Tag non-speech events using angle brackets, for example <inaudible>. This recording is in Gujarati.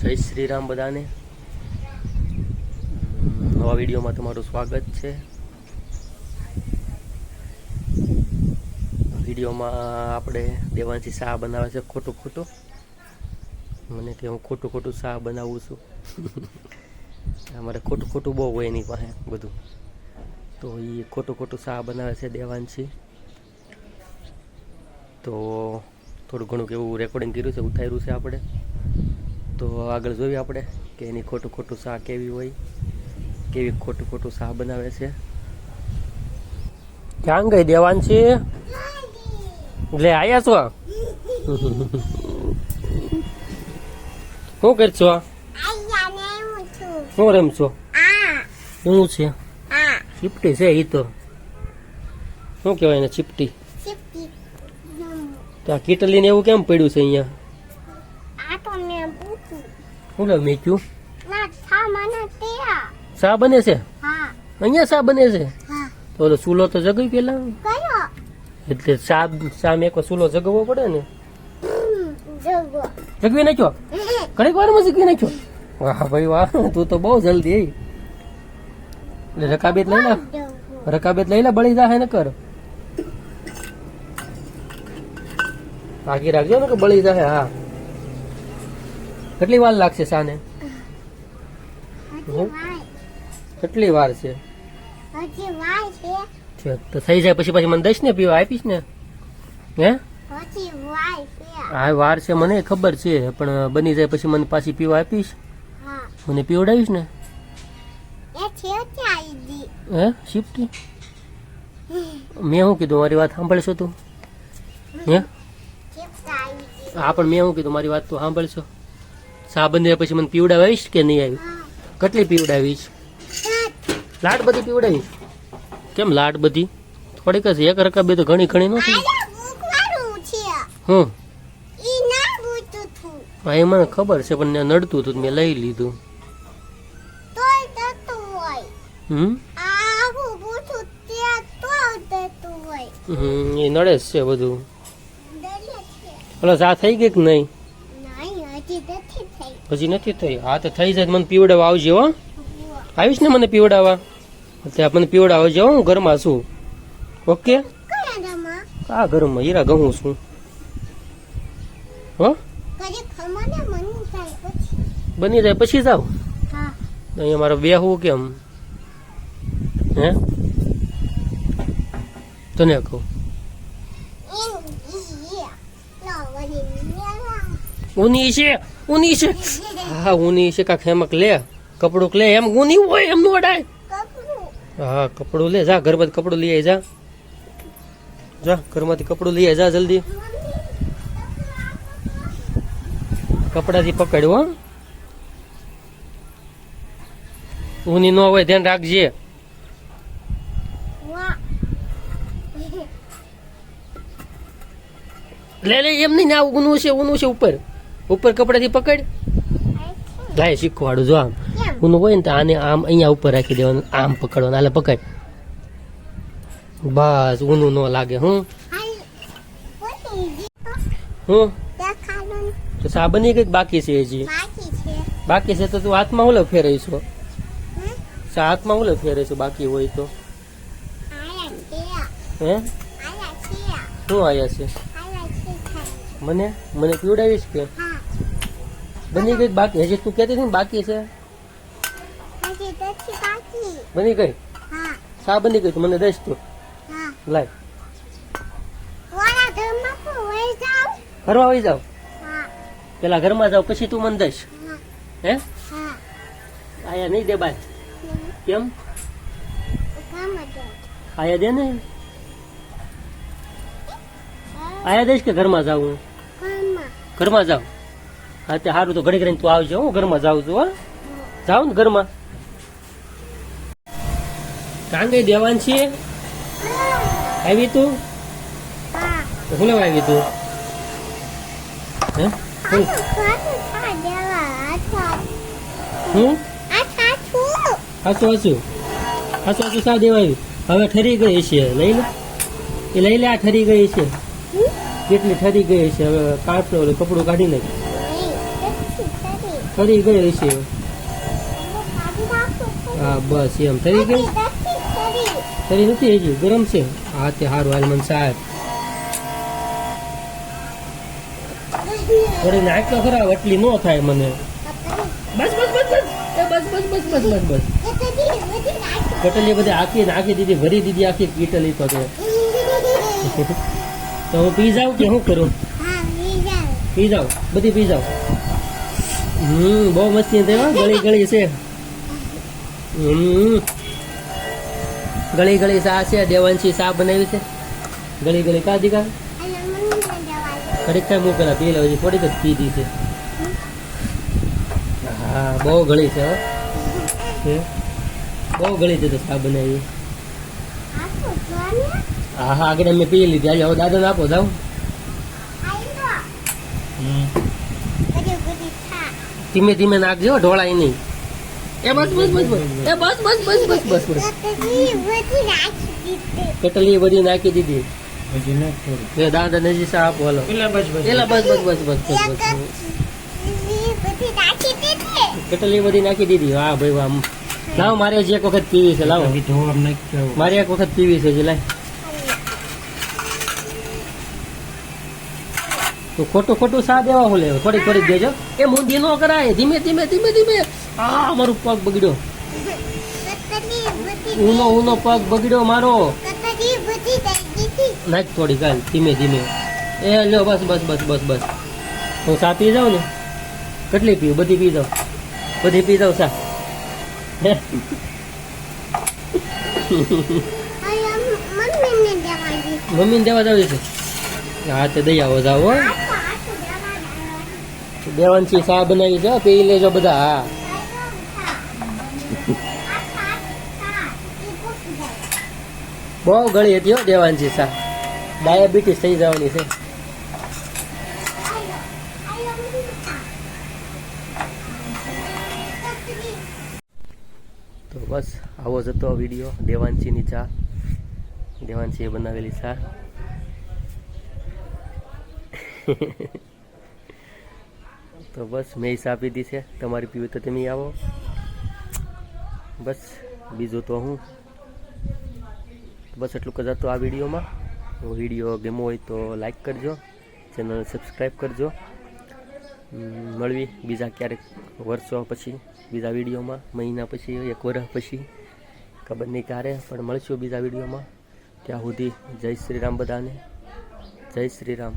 જય શ્રી રામ બધાને. નવા વિડીયોમાં તમારું સ્વાગત છે. વિડીયોમાં આપણે દેવાંશી શાહ બનાવે છે ખોટું ખોટું. મને કે હું ખોટું ખોટું શાહ બનાવું છું. અમારે ખોટું ખોટું બહુ હોય એની પાસે બધું. તો એ ખોટું ખોટું શાહ બનાવે છે દેવાંશી. તો થોડું ઘણું કેવું રેકોર્ડિંગ કર્યું છે, ઉતાર્યું છે આપણે. તો આગળ જોઈએ આપણે કે એની ખોટું ખોટું શાહ કેવી હોય કેવી ખોટું ખોટું શાહ બનાવે છે. ક્યાં ગઈ દેવાંશી એટલે આયા છો? શું કરશો? શું રમશો? શું છે? ચીપટી છે એ તો. શું કહેવાય એને ચીપટી? ત્યાં કીટલી ને એવું કેમ પડ્યું છે અહીંયા? શું લે મેચ્યું શા બને છે? અહીંયા સા બને છે? તો ઓલો ચૂલો તો જગવી પેલા? એટલે સા શા મેકો ચૂલો જગવો પડે ને? જગવી નાખ્યો? ઘડીક વારમાં જગવી નાખ્યો? વાહ ભાઈ વાહ તું તો બહુ જલ્દી આવી. એટલે રકાબેત લઈ લે. રકાબેત લઈ લે બળી જાય ને કર. બાકી રાખજો ને કે બળી જાય હા. કેટલી વાર લાગશે શાને કેટલી વાર છે? છે, તો થઈ જાય પછી પછી મને દઈશ ને પીવા આપીશ ને? હે? હા વાર છે મને ખબર છે પણ બની જાય પછી મને પાછી પીવા આપીશ. મને પીવડાવીશ ને? હે શિફ્ટી? મેં શું કીધું મારી વાત સાંભળશો તું? હે? હા પણ મેં શું કીધું મારી વાત તું સાંભળશો? સા બની પછી મને પીવડાવીશ કે નહીં આવી? કેટલી પીવડાવીશ? લાડ બધી પીવડાવીશ. કેમ લાડ બધી? થોડીક જ એક રકા બે તો ઘણી ઘણી નથી હું? હા એ મને ખબર છે પણ નડતું હતું મેં લઈ લીધું. હમ? એ નડે છે બધું. ઓલો સા થઈ ગઈ કે નહીં? હજી નથી થઈ. હા, તો થઈ જાય મને પીવડાવવા આવજે હો. આવીશ ને મને પીવડાવવા. ત્યાં મને પીવડાવવા આવજે હું ઘરમાં છું. ઓકે? આ ઘરમાં? હીરા ઘઉં છું. હો? બની જાય, પછી જાવ અહીંયા મારે બેહવું કેમ? હે? તને કહું. ઊની છે ઊની છે. હા ઊની છે કાંક હેમક લે કપડું લે. એમ ઊની હોય એમ નોડાય હા, કપડું લે, જા, ઘરમાંથી કપડું લઈ જા. જા, ઘરમાંથી કપડું લઈ જા, જલ્દી. કપડાથી પકડ હો. ઊની ન હોય, ધ્યાન રાખજે. લે લે, એમ નહીં ને આ ઊનું છે ઊનું છે ઉપર. ઉપર કપડાથી પકડ. લાય શીખવાડું જો આમ. ઊનું હોય ને તો આને આમ અહીંયા ઉપર રાખી દેવાનું આમ પકડવાનું. હાલે પકડ. બસ ઊનું ન લાગે હું. હું? તો સા બની ગઈ બાકી છે હજી? બાકી છે તો તું હાથમાં ઓલો ફેરવીશું સા હાથમાં ઓલો ફેરવીશું બાકી હોય તો. હે? શું આયા છે? મને? મને પીવડાવીશ કે? બની ગઈ બાકી? હજી તું કહેતી હતી ને બાકી છે? બની ગઈ? સા બની ગઈ તું? મને દઈશ તું. લાય. ફરવા આવી જાવ? પેલા ઘરમાં જાવ પછી તું મને દઈશ. હે. આયા નહીં દે બાય. કેમ? આયા દે ને? આયા દઈશ કે ઘરમાં જાવ હું? ઘરમાં જાવ? હા તે સારું તો ઘણી ઘણી તું આવજો હું ઘરમાં જાઉં છું હા. જાઉં ને ઘરમાં. કાં ગઈ દેવાન છીએ. આવી તું? શું લેવા આવી તું? હે? હું? હું? હાચું હાચું. હાચું હાચું સા દેવાય? હવે ઠરી ગઈ છે લઈ લે. એ લઈ લે આ ઠરી ગઈ છે. કેટલી ઠરી ગઈ છે હવે કાપડો ઓલું કપડું કાઢી નાખ. તરી ગઈ છે હા બસ એમ. ફરી ગઈ? તરી નથી હજી? ગરમ છે? હા તે સારું હાલ મને સાહેબ. થોડી તો ખરા એટલી ન થાય મને. બસ બસ બસ બસ. બસ બસ બસ બસ બસ બસ. કટલી બધી આખી નાખી દીધી ભરી દીધી આખી કીટલી તો <laughs> તો. હું પી જાઉં કે શું કરું? પી જાઉં બધી પી જાઉં હમ બહુ મસ્તી હો ગળી ગળી છે. હમ ગળી ગળી સા છે દેવાંશી સા બનાવી છે. ગળી ગળી કા દીકા કાંઈ હું પેલા પી લઉં થોડીક જ પીધી છે. હા બહુ ગળી છે હો. બહુ ગળી છે તો સા બનાવી હા હા આગળ મેં પી લીધી. આજે હવે દાદાને આપો જાઉં ધીમે ધીમે નાખજો ઢોળાય નહીં એ બસ બસ બસ બસ એ બસ બસ બસ બસ બસ બસ કેટલી બધી નાખી દીધી. એ દાદા નજી સા આપો હાલો પેલા બસ બસ એલા બસ બસ બસ બસ બસ બસ કેટલી બધી નાખી દીધી વાહ ભાઈ વાહ લાવો મારે હજી એક વખત પીવી છે લાવો. મારે એક વખત પીવી છે જે લાય તો ખોટું ખોટું સા દેવા હું લેવું થોડીક થોડીક દેજો એ મુંદી નો કરાય. ધીમે ધીમે ધીમે ધીમે. આ મારું પગ બગડ્યો. ઊનો ઊનો પગ બગડ્યો મારો. નાખ થોડી ગાલ ધીમે ધીમે. એ લ્યો બસ બસ બસ બસ બસ. હું સા પી જાઉં ને? કેટલી પીવું? બધી પી જાઉં. બધી પી જાઉં સા? મમ્મીને દેવા જાવ છે. હા તે દઈ આવો જાવ હો. દેવાંશી સા બનાવી છે પી લેજો બધા, હા. બહુ ગળી હતી હો દેવાંશી સા ડાયાબિટીસ થઈ જવાની છે. તો બસ, આવો જ હતો વીડિયો, દેવાંશીની ચા. દેવાંશીએ બનાવેલી ચા. <laughs> તો બસ મેં હિસાબ આપી દીધી છે. તમારી પીવી તો તમે આવો. બસ, બીજું તો હું. બસ એટલું જ હતું આ વિડીયોમાં. વીડિયો ગેમો હોય તો લાઈક કરજો. ચેનલ સબસ્ક્રાઈબ કરજો. મળવી બીજા ક્યારેક વર્ષો પછી, બીજા વિડીયોમાં, મહિના પછી, એક વર્ષ પછી. ખબર નહીં ક્યારે, પણ મળશું બીજા વિડીયોમાં. ત્યાં સુધી જય શ્રી રામ બધાને. જય શ્રી રામ.